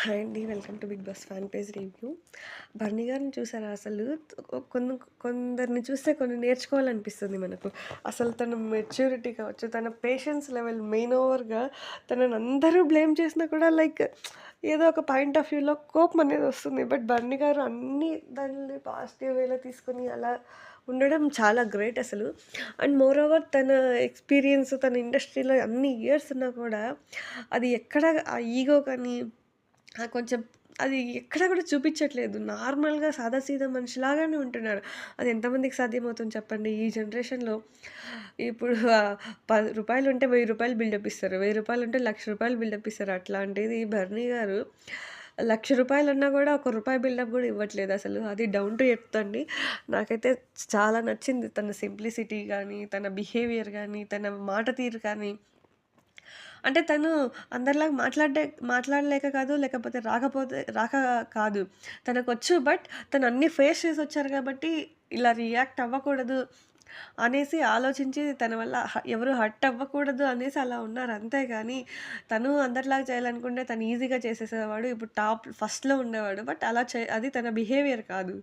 Hi అండి. Welcome to big boss fan page review. బర్నీ గారిని చూసారా అసలు కొన్ని కొందరిని చూస్తే కొన్ని నేర్చుకోవాలనిపిస్తుంది మనకు. అసలు తన మెచ్యూరిటీ కావచ్చు, తన పేషెన్స్ లెవెల్ మెయిన్ ఓవర్‌గా తనని అందరూ బ్లేమ్ చేసినా కూడా లైక్ ఏదో ఒక పాయింట్ ఆఫ్ వ్యూలో కోపం అనేది వస్తుంది. బట్ బర్నీ గారు అన్ని దాన్ని పాజిటివ్ వేలో తీసుకొని అలా ఉండడం చాలా గ్రేట్ అసలు. అండ్ మోర్ ఓవర్ తన ఎక్స్‌పీరియన్స్ తన ఇండస్ట్రీలో అన్ని ఇయర్స్ ఉన్నా కూడా అది ఎక్కడ ఆ ఈగో కానీ కొంచెం అది ఎక్కడ కూడా చూపించట్లేదు నార్మల్‌గా సాదాసీదా మనిషిలాగానే ఉంటున్నాడు. అది ఎంతమందికి సాధ్యమవుతుంది చెప్పండి? ఈ జనరేషన్‌లో ఇప్పుడు పది రూపాయలు ఉంటే వెయ్యి రూపాయలు బిల్డప్ ఇస్తారు. వెయ్యి రూపాయలు ఉంటే లక్ష రూపాయలు బిల్డప్ ఇస్తారు. అట్లాంటిది బర్నీ గారు లక్ష రూపాయలు ఉన్నా కూడా ఒక రూపాయి బిల్డప్ కూడా ఇవ్వట్లేదు అసలు. అది డౌన్ టు ఎర్త్ అండి. నాకైతే చాలా నచ్చింది తన సింప్లిసిటీ కానీ తన బిహేవియర్ కానీ తన మాట తీరు కానీ. అంటే తను అందరిలాగా మాట్లాడే మాట్లాడలేక కాదు, లేకపోతే రాకపోతే రాక కాదు. తనకొచ్చు బట్ తను అన్ని ఫేస్ చేసొచ్చారు కాబట్టి ఇలా రియాక్ట్ అవ్వకూడదు అనేసి ఆలోచించి తన వల్ల ఎవరు హర్ట్ అవ్వకూడదు అనేసి అలా ఉన్నారు. అంతేగాని తను అందరిలాగా చేయాలనుకుంటే తను ఈజీగా చేసేసేవాడు. ఇప్పుడు టాప్ ఫస్ట్‌లో ఉండేవాడు. బట్ అలా చే అది తన బిహేవియర్ కాదు.